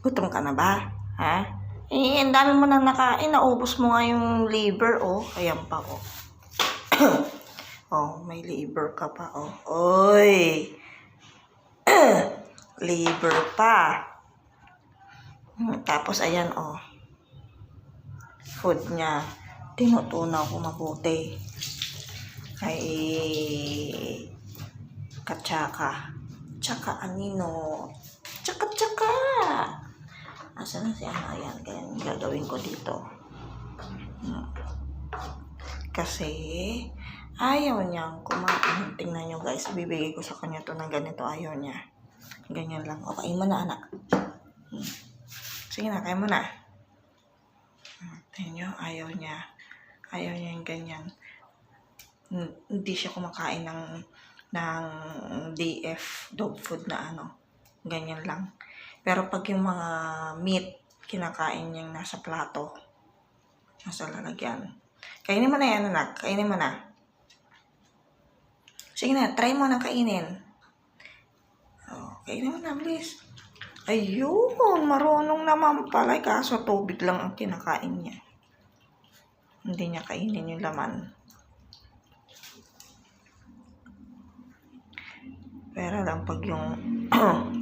Gutom ka na ba? Ha? Eh, ang dami mo nang nakain. Naubos mo nga yung liver, oh. Ayan pa, oh. oh, may liver ka pa, oh. Oy! liver pa. Hmm, Tapos, ayan, oh. Food niya. Tinutunaw ko mabuti. Kay katsaka. Tsaka anino. Asa na si ano yan? Kaya gagawin ko dito. Kasi ayaw niyang kumain. Tingnan niyo guys. Bibigay ko sa kanya to ng ganito. Ayaw niya. Ganyan lang. O, kain mo na anak. Sige na, kain mo na. Tingnan niyo, ayaw niya. Ayaw niya yung ganyan. Hindi siya kumakain ng ng DF, dog food na ano. Ganyan lang. Pero pag yung mga meat, kinakain niyang nasa plato. Nasa lalagyan. Kainin mo na yan, anak. Kainin mo na. Sige na, try mo na kainin. Oh, kainin mo na, please. Ayun, marunong naman pala. Kaso tubig lang ang kinakain niya. Hindi niya kainin yung laman. Pero lang pag yung...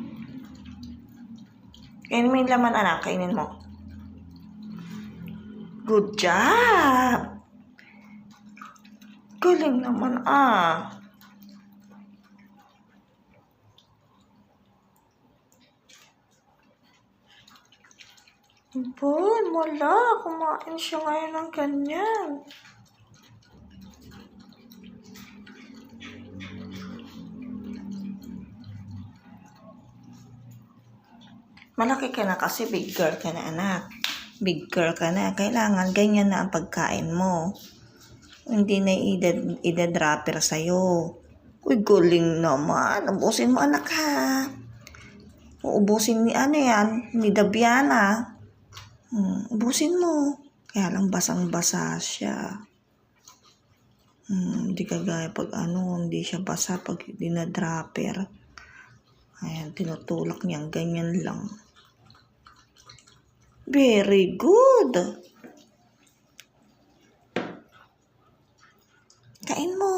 kainin mo yung laman, anak. Kainin mo. Good job! Galing naman, ah. Boy, wala. Kumain siya ngayon ng ganyan. Malaki ka na kasi big girl ka na anak. Big girl ka na. Kailangan ganyan na ang pagkain mo. Hindi na ida- ida-dropper sa'yo. Uy, galing naman. Ubusin mo anak ha. Uubusin ni ano yan, ni Dabiana. Hmm, ubusin mo. Kaya lang basang-basa siya. Hmm, hindi kagaya pag ano, hindi siya basa pag dinadropper. Ayan, tinutulak niya, ganyan lang. Very good. Kain mo.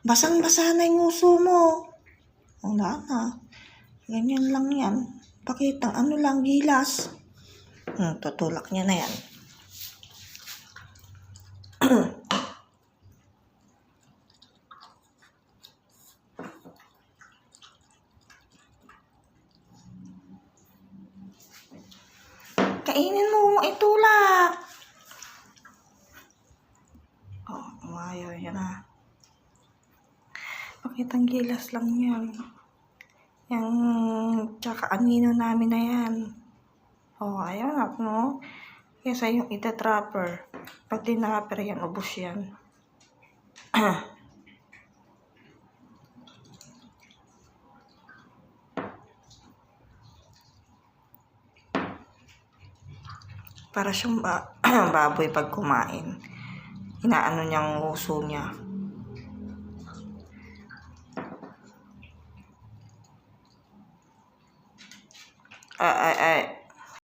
Basang-basa na yung uso mo. Wala na. Ganyan lang yan. Pakita, ano lang, gilas. Hmm, tutulak niya na yan. Kainin mo, itulak. Oh, umayaw yan na. Pakitang gilas lang yan. Yung tsaka anino namin na yan. Oh, ayaw na, no? Kesa yung ita-trapper. Pag tinapper yan, ubos yan. Para siyang ba- baboy pag kumain. Inaano niyang uso niya. Ah,